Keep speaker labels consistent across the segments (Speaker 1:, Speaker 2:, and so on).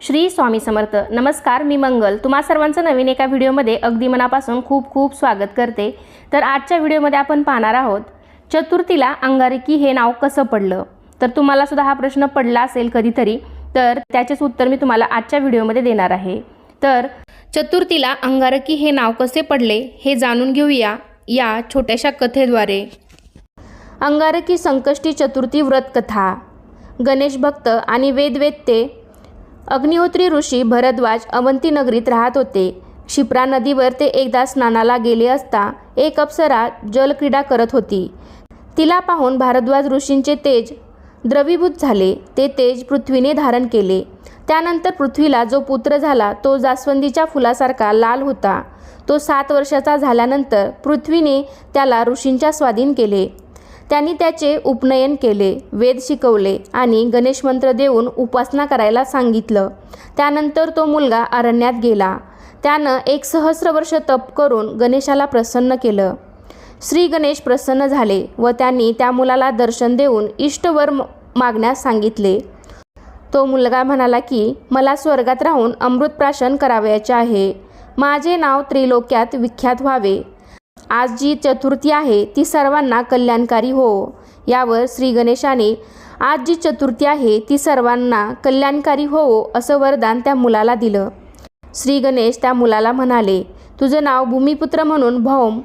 Speaker 1: श्री स्वामी समर्थ. नमस्कार मी मंगल. तुम्हा सर्वांचं नवीन एका व्हिडिओमध्ये अगदी मनापासून खूप खूप स्वागत करते. तर आजच्या व्हिडिओमध्ये आपण पाहणार आहोत चतुर्थीला अंगारकी हे नाव कसं पडलं? तर तुम्हाला सुद्धा हा प्रश्न पडला असेल कधीतरी तर त्याचेच उत्तर मी तुम्हाला आजच्या व्हिडिओमध्ये देणार आहे. तर चतुर्थीला अंगारकी हे नाव कसे पडले हे जाणून घेऊया या छोट्याशा कथेद्वारे. अंगारकी संकष्टी चतुर्थी व्रत कथा गणेश भक्त आणि वेदवेत्ते अग्निहोत्री ऋषी भरद्वाज अवंती नगरीत राहत होते. क्षिप्रा नदीवर ते एकदा स्नानाला गेले असता एक अप्सरा जलक्रीडा करत होती. तिला पाहून भारद्वाज ऋषींचे तेज द्रवीभूत झाले. ते तेज पृथ्वीने धारण केले. त्यानंतर पृथ्वीला जो पुत्र झाला तो जास्वंदीच्या फुलासारखा लाल होता. तो सात वर्षाचा झाल्यानंतर पृथ्वीने त्याला ऋषींच्या स्वाधीन केले. त्यांनी त्याचे उपनयन केले वेद शिकवले आणि गणेश मंत्र देऊन उपासना करायला सांगितलं. त्यानंतर तो मुलगा अरण्यात गेला. त्यानं एक सहस्र वर्ष तप करून गणेशाला प्रसन्न केलं. श्री गणेश प्रसन्न झाले व त्यांनी त्या मुलाला दर्शन देऊन इष्टवर म- मागण्यास सांगितले. तो मुलगा म्हणाला की मला स्वर्गात राहून अमृतप्राशन करावयाचे आहे. माझे नाव त्रिलोक्यात विख्यात व्हावे. आज जी चतुर्थी आहे ती सर्वांना कल्याणकारी हो. यावर श्री गणेशाने आज जी चतुर्थी आहे ती सर्वांना कल्याणकारी हो असं वरदान त्या मुलाला दिलं. श्री गणेश त्या मुलाला म्हणाले तुझं नाव भूमिपुत्र म्हणून भौम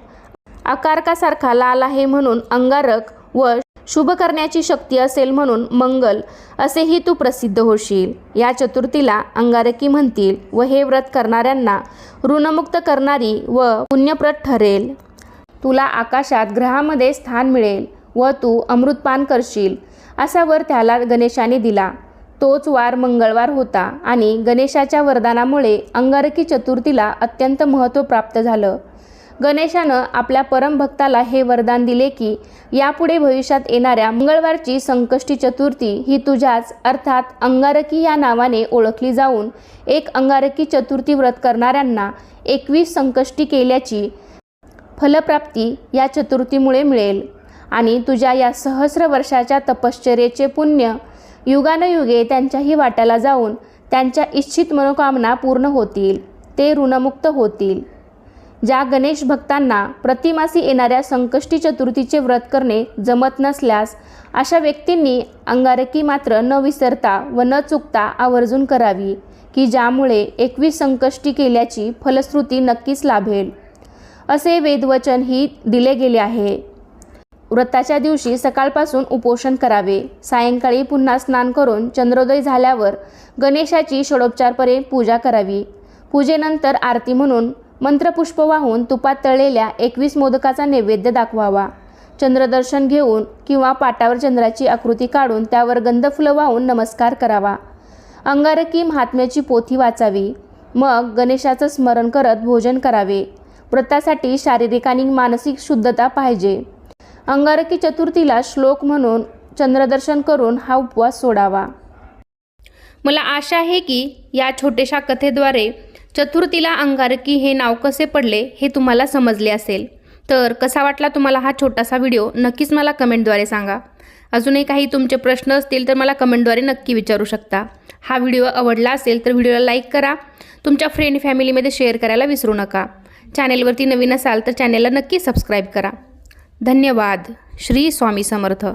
Speaker 1: आकारकासारखा लाल आहे म्हणून अंगारक व शुभ करण्याची शक्ती असेल म्हणून मंगल असेही तू प्रसिद्ध होशील या चतुर्थीला अंगारकी म्हणतील व हे व्रत करणाऱ्यांना ऋणमुक्त करणारी व पुण्यप्रत ठरेल. तुला आकाशात ग्रहामध्ये स्थान मिळेल व तू अमृतपान करशील. असा वर त्याला गणेशाने दिला. तोच वार मंगळवार होता आणि गणेशाच्या वरदानामुळे अंगारकी चतुर्थीला अत्यंत महत्त्व प्राप्त झालं. गणेशानं आपल्या परमभक्ताला हे वरदान दिले की यापुढे भविष्यात येणाऱ्या मंगळवारची संकष्टी चतुर्थी ही तुझ्याच अर्थात अंगारकी या नावाने ओळखली जाऊन एक अंगारकी चतुर्थी व्रत करणाऱ्यांना एकवीस संकष्टी केल्याची फलप्राप्ती या चतुर्थीमुळे मिळेल. आणि तुझ्या या सहस्र वर्षाच्या तपश्चर्येचे पुण्य युगानयुगे त्यांच्याही वाट्याला जाऊन त्यांच्या इच्छित मनोकामना पूर्ण होतील. ते ऋणमुक्त होतील. ज्या गणेश भक्तांना प्रतिमासी येणाऱ्या संकष्टी चतुर्थीचे व्रत करणे जमत नसल्यास अशा व्यक्तींनी अंगारकी मात्र न विसरता व न चुकता आवर्जून करावी की ज्यामुळे एकवीस संकष्टी केल्याची फलश्रुती नक्कीच लाभेल. असे वेदवचनही दिले गेले आहे. व्रताच्या दिवशी सकाळपासून उपोषण करावे. सायंकाळी पुन्हा स्नान करून चंद्रोदय झाल्यावर गणेशाची षडोपचारपणे पूजा करावी. पूजेनंतर आरती म्हणून मंत्रपुष्प वाहून तुपात तळलेल्या एकवीस मोदकाचा नैवेद्य दाखवावा. चंद्रदर्शन घेऊन किंवा पाटावर चंद्राची आकृती काढून त्यावर गंधफुलं वाहून नमस्कार करावा. अंगारकी महात्म्याची पोथी वाचावी. मग गणेशाचं स्मरण करत भोजन करावे. व्रतासाठी शारीरिक आणि मानसिक शुद्धता पाहिजे. अंगारकी चतुर्थीला श्लोक म्हणून चंद्रदर्शन करून हा उपवास सोडावा. मला आशा आहे की या छोट्याशा कथेद्वारे चतुर्थीला अंगारकी हे नाव कसे पडले हे तुम्हाला समजले असेल. तर कसा वाटला तुम्हाला हा छोटासा व्हिडिओ नक्कीच मला कमेंटद्वारे सांगा. अजूनही काही तुमचे प्रश्न असतील तर मला कमेंटद्वारे नक्की विचारू शकता. हा व्हिडिओ आवडला असेल तर व्हिडिओला लाईक करा. तुमच्या फ्रेंड फॅमिलीमध्ये शेअर करायला विसरू नका. चॅनेलवरती नवीन असाल तर चॅनेलला नक्की सबस्क्राईब करा. धन्यवाद. श्री स्वामी समर्थ.